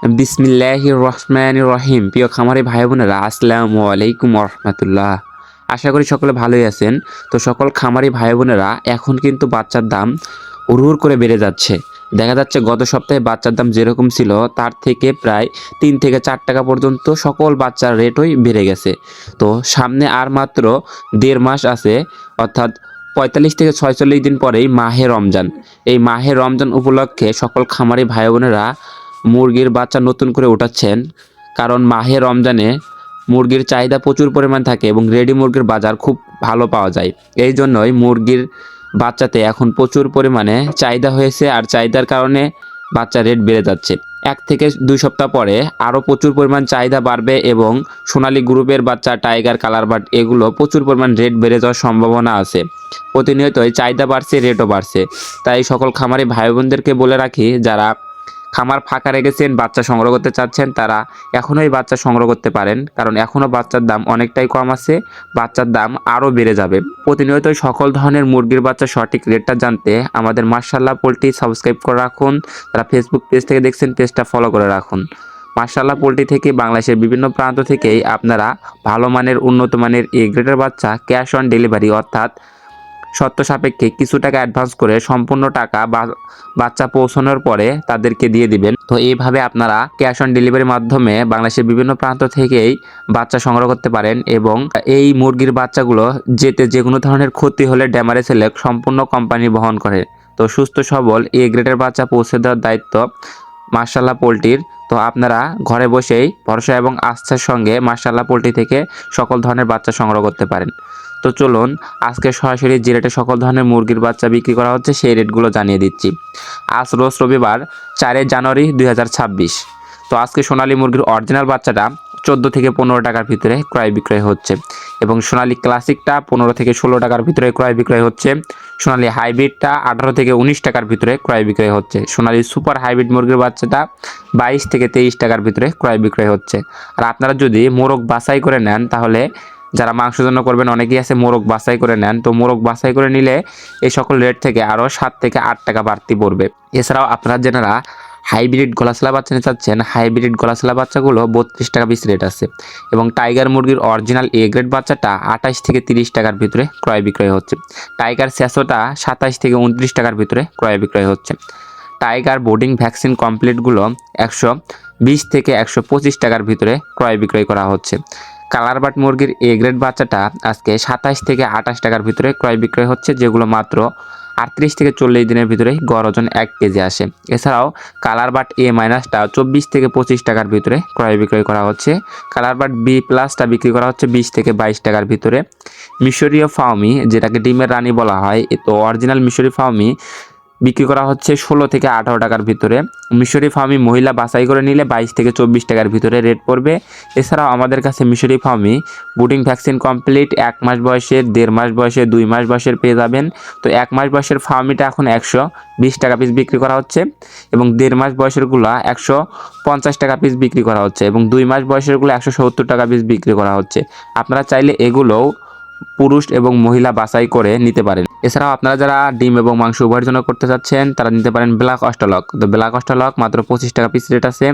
বিসমিল্লাহ রহমান রহিম। প্রিয় খামারি ভাই বোনেরা, আসসালামু আলাইকুম রহমতুল্লাহ আশা করি সকলে ভালোই আছেন। তো সকল খামারি ভাই বোনেরা, এখন কিন্তু বাচ্চার দাম উড়ুর করে বেড়ে যাচ্ছে। দেখা যাচ্ছে গত সপ্তাহে বাচ্চার দাম যেরকম ছিল, তার থেকে প্রায় তিন থেকে চার টাকা পর্যন্ত সকল বাচ্চার রেটই বেড়ে গেছে। তো সামনে আর মাত্র দেড় মাস আছে, অর্থাৎ পঁয়তাল্লিশ থেকে ছয়চল্লিশ দিন পরেই মাহে রমজান। এই মাহে রমজান উপলক্ষে সকল খামারি ভাই বোনেরা মুরগির বাচ্চা নতুন করে উঠাচ্ছেন, কারণ মাহে রমজানে মুরগির চাহিদা প্রচুর পরিমাণ থাকে এবং রেডি মুরগির বাজার খুব ভালো পাওয়া যায়। এই জন্যই মুরগির বাচ্চাতে এখন প্রচুর পরিমাণে চাহিদা হয়েছে আর চাহিদার কারণে বাচ্চা রেট বেড়ে যাচ্ছে। এক থেকে দুই সপ্তাহ পরে আরও প্রচুর পরিমাণ চাহিদা বাড়বে এবং সোনালী গ্রুপের বাচ্চা, টাইগার কালার বাট এগুলো প্রচুর পরিমাণ রেট বেড়ে যাওয়ার সম্ভাবনা আছে। প্রতিনিয়তই চাহিদা বাড়ছে, রেটও বাড়ছে। তাই সকল খামারি ভাই বোনদেরকে বলে রাখি, যারা খামার ফাঁকা রেখেছেন, বাচ্চা সংগ্রহ করতে চাচ্ছেন, তারা এখনোই বাচ্চা সংগ্রহ করতে পারেন। কারণ এখনও বাচ্চার দাম অনেকটাই কম আছে, বাচ্চার দাম আরও বেড়ে যাবে। প্রতিনিয়তই সকল ধরনের মুরগির বাচ্চা সঠিক রেটটা জানতে আমাদের মার্শাল্লাহ পোলট্রি সাবস্ক্রাইব করে রাখুন। তারা ফেসবুক পেজ থেকে দেখছেন পেজটা ফলো করে রাখুন। মার্শাল্লাহ পোলট্রি থেকে বাংলাদেশের বিভিন্ন প্রান্ত থেকেই আপনারা ভালো মানের, উন্নত মানের এ গ্রেডের বাচ্চা ক্যাশ অন ডেলিভারি অর্থাৎ শর্ত সাপেক্ষে কিছু টাকা অ্যাডভান্স করে সম্পূর্ণ টাকা বাচ্চা পৌঁছানোর পরে তাদেরকে দিয়ে দিবেন। তো এইভাবে আপনারা ক্যাশ অন ডেলিভারির মাধ্যমে বাংলাদেশের বিভিন্ন প্রান্ত থেকেই বাচ্চা সংগ্রহ করতে পারেন এবং এই মুরগির বাচ্চাগুলো যেতে যে কোনো ধরনের ক্ষতি হলে ড্যামারেজ হলে সম্পূর্ণ কোম্পানি বহন করে। তো সুস্থ, সবল এ গ্রেডের বাচ্চা পৌঁছে দেওয়ার দায়িত্ব মার্শাল্লাহ পোলট্রির। তো আপনারা ঘরে বসেই ভরসা এবং আস্থার সঙ্গে মার্শাল্লাহ পোলট্রি থেকে সকল ধরনের বাচ্চা সংগ্রহ করতে পারেন। তো চলুন, আজকে সরাসরি যে রেটে সকল ধরনের মুরগির বাচ্চা বিক্রি করা হচ্ছে, সেই রেটগুলো জানিয়ে দিচ্ছি। আজ রোজ রবিবার, চারই জানুয়ারি দুই হাজার ছাব্বিশ। তো আজকে সোনালী মুরগির অরিজিনাল বাচ্চাটা চোদ্দ থেকে পনেরো টাকার ভিতরে ক্রয় বিক্রয় হচ্ছে এবং সোনালী ক্লাসিকটা পনেরো থেকে ষোলো টাকার ভিতরে ক্রয় বিক্রয় হচ্ছে, সোনালী হাইব্রিডটা আঠারো থেকে উনিশ টাকার ভিতরে ক্রয় বিক্রয় হচ্ছে, সোনালী সুপার হাইব্রিড মুরগির বাচ্চাটা বাইশ থেকে তেইশ টাকার ভিতরে ক্রয় বিক্রয় হচ্ছে। আর আপনারা যদি মোরগ বাছাই করে নেন, তাহলে যারা মাংসের জন্য করবেন, অনেকেই আছে মোরগ বাছাই করে নেন। তো মোরগ বাছাই করে নিলে এই সকল রেট থেকে আরও সাত থেকে আট টাকা বাড়তি পড়বে। এছাড়াও আপনারা যেনারা হাইব্রিড গলাসলা বাচ্চা নিতে চাচ্ছেন হাইব্রিড গলাসলা বাচ্চাগুলো বত্রিশ টাকা পিস রেট আছে। এবং টাইগার মুরগির অরিজিনাল এ গ্রেড বাচ্চাটা আঠাশ থেকে তিরিশ টাকার ভিতরে ক্রয় বিক্রয় হচ্ছে। টাইগার স্যাসোটা সাতাশ থেকে উনত্রিশ টাকার ভিতরে ক্রয় বিক্রয় হচ্ছে। টাইগার বোর্ডিং ভ্যাকসিন কমপ্লিটগুলো একশো বিশ থেকে একশো পঁচিশ টাকার ভিতরে ক্রয় বিক্রয় করা হচ্ছে। কালারবাট মুরগির এ গ্রেড বাচ্চাটা আজকে সাতাশ থেকে আঠাশ টাকার ভিতরে ক্রয় বিক্রয় হচ্ছে, যেগুলো মাত্র আটত্রিশ থেকে চল্লিশ দিনের ভিতরে গড় ওজন এক কেজি আসে। এছাড়াও কালারবাট এ মাইনাসটা চব্বিশ থেকে পঁচিশ টাকার ভিতরে ক্রয় বিক্রয় করা হচ্ছে। কালারবাট বি প্লাসটা বিক্রি করা হচ্ছে বিশ থেকে বাইশ টাকার ভিতরে। মিশরীয় ফাউমি যেটাকে ডিমের রানী বলা হয় তো অরিজিনাল মিশরি ফাউমি বিক্রি করা হচ্ছে ষোলো থেকে আঠারো টাকার ভিতরে। মিশরি ফার্মি মহিলা বাছাই করে নিলে বাইশ থেকে চব্বিশ টাকার ভিতরে রেট পড়বে। এছাড়াও আমাদের কাছে মিশরি ফার্মি বুটিং ভ্যাকসিন কমপ্লিট, এক মাস বয়সের দেড় মাস বয়সের দুই মাস বয়সের পেয়ে যাবেন। তো এক মাস বয়সের ফার্মিটা এখন একশো বিশ টাকা পিস বিক্রি করা হচ্ছে এবং দেড় মাস বয়সেরগুলো একশো পঞ্চাশ টাকা পিস বিক্রি করা হচ্ছে এবং দুই মাস বয়সেরগুলো একশো সত্তর টাকা পিস বিক্রি করা হচ্ছে। আপনারা চাইলে এগুলোও পুরুষ এবং মহিলা বাছাই করে নিতে পারেন। এছাড়াও আপনারা যারা ডিম এবং মাংস উভয়ের জন্য করতে চাচ্ছেন, তারা নিতে পারেন ব্ল্যাক অস্টালক তো ব্ল্যাক অস্টালক মাত্র পঁচিশ টাকা পিস রেট আছে।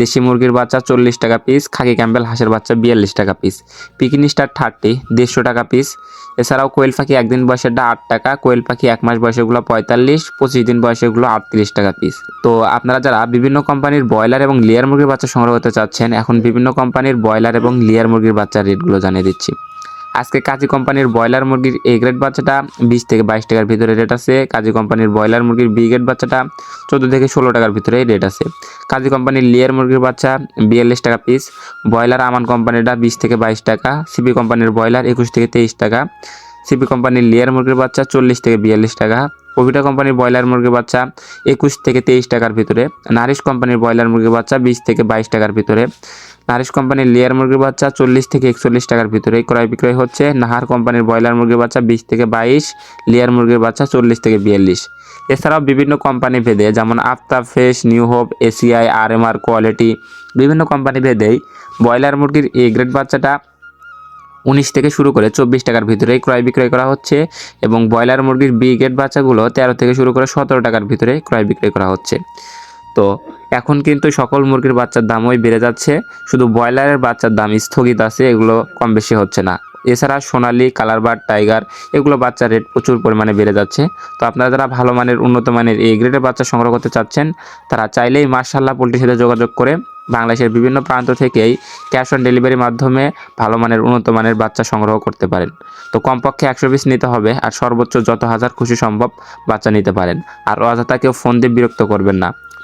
দেশি মুরগির বাচ্চা চল্লিশ টাকা পিস খাকি ক্যাম্বেল হাঁসের বাচ্চা বিয়াল্লিশ টাকা পিস পিকনি স্টার থার্টি দেড়শো টাকা পিস এছাড়াও কোয়েল পাখি একদিন বয়সেরটা আট টাকা, কোয়েল পাখি এক মাস বয়সেরগুলো পঁয়তাল্লিশ, পঁচিশ দিন বয়সেরগুলো আটত্রিশ টাকা পিস তো আপনারা যারা বিভিন্ন কোম্পানির ব্রয়লার এবং লেয়ার মুরগির বাচ্চা সংগ্রহ করতে চাচ্ছেন, এখন বিভিন্ন কোম্পানির ব্রয়লার এবং লেয়ার মুরগির বাচ্চার রেটগুলো জানিয়ে দিচ্ছি। আজকে কাজী কোম্পানির ব্রয়লার মুরগির এ গ্রেড বাচ্চাটা বিশ থেকে বাইশ টাকার ভিতরে রেট আছে। কাজী কোম্পানির ব্রয়লার মুরগির বি গ্রেড বাচ্চাটা চোদ্দ থেকে ষোলো টাকার ভিতরে রেট আছে। কাজী কোম্পানির লেয়ার মুরগির বাচ্চা বিয়াল্লিশ টাকা পিস ব্রয়লার আমান কোম্পানিটা বিশ থেকে বাইশ টাকা সিপি কোম্পানির ব্রয়লার একুশ থেকে তেইশ টাকা সিপি কোম্পানির লেয়ার মুরগির বাচ্চা চল্লিশ থেকে বিয়াল্লিশ টাকা পবিটা কোম্পানির ব্রয়লার মুরগির বাচ্চা একুশ থেকে তেইশ টাকার ভিতরে, নারিশ কোম্পানির ব্রয়লার মুরগির বাচ্চা বিশ থেকে বাইশ টাকার ভিতরে, নারিশ কোম্পানির লেয়ার মুরগির বাচ্চা চল্লিশ থেকে একচল্লিশ টাকার ভিতরে, ক্রয় বিক্রয় হচ্ছে নাহার কোম্পানির ব্রয়লার মুরগির বাচ্চা বিশ থেকে বাইশ, লেয়ার মুরগির বাচ্চা চল্লিশ থেকে বিয়াল্লিশ। এছাড়াও বিভিন্ন কোম্পানি ভেদে, যেমন আফতাব ফেস নিউ হোপ, এসিআই, আর এম আর কোয়ালিটি, বিভিন্ন কোম্পানি ভেদেই ব্রয়লার মুরগির এ গ্রেড বাচ্চাটা উনিশ থেকে শুরু করে চব্বিশ টাকার ভিতরেই ক্রয় বিক্রয় করা হচ্ছে এবং ব্রয়লার মুরগির বি গ্রেড বাচ্চাগুলো তেরো থেকে শুরু করে সতেরো টাকার ভিতরে ক্রয় বিক্রয় করা হচ্ছে। তো এখন কিন্তু সকল মুরগির বাচ্চার দামই বেড়ে যাচ্ছে। শুধু ব্রয়লারের বাচ্চার দাম স্থগিত আছে, এগুলো কম বেশি হচ্ছে না। এছাড়া সোনালি, কালারবার্ড, টাইগার, এগুলো বাচ্চার রেট প্রচুর পরিমাণে বেড়ে যাচ্ছে। তো আপনারা যারা ভালো মানের, উন্নত মানের এই গ্রেডের বাচ্চা সংগ্রহ করতে চাচ্ছেন, তারা চাইলেই মার্শাল্লাহ পোলট্রির সাথে যোগাযোগ করে বাংলাদেশের বিভিন্ন প্রান্ত থেকেই ক্যাশ অন ডেলিভারির মাধ্যমে ভালো মানের, উন্নত মানের বাচ্চা সংগ্রহ করতে পারেন। তো কমপক্ষে একশো পিস নিতে হবে আর সর্বোচ্চ যত হাজার খুশি সম্ভব বাচ্চা নিতে পারেন। আর অযথা কেউ ফোন দিয়ে বিরক্ত করবেন না।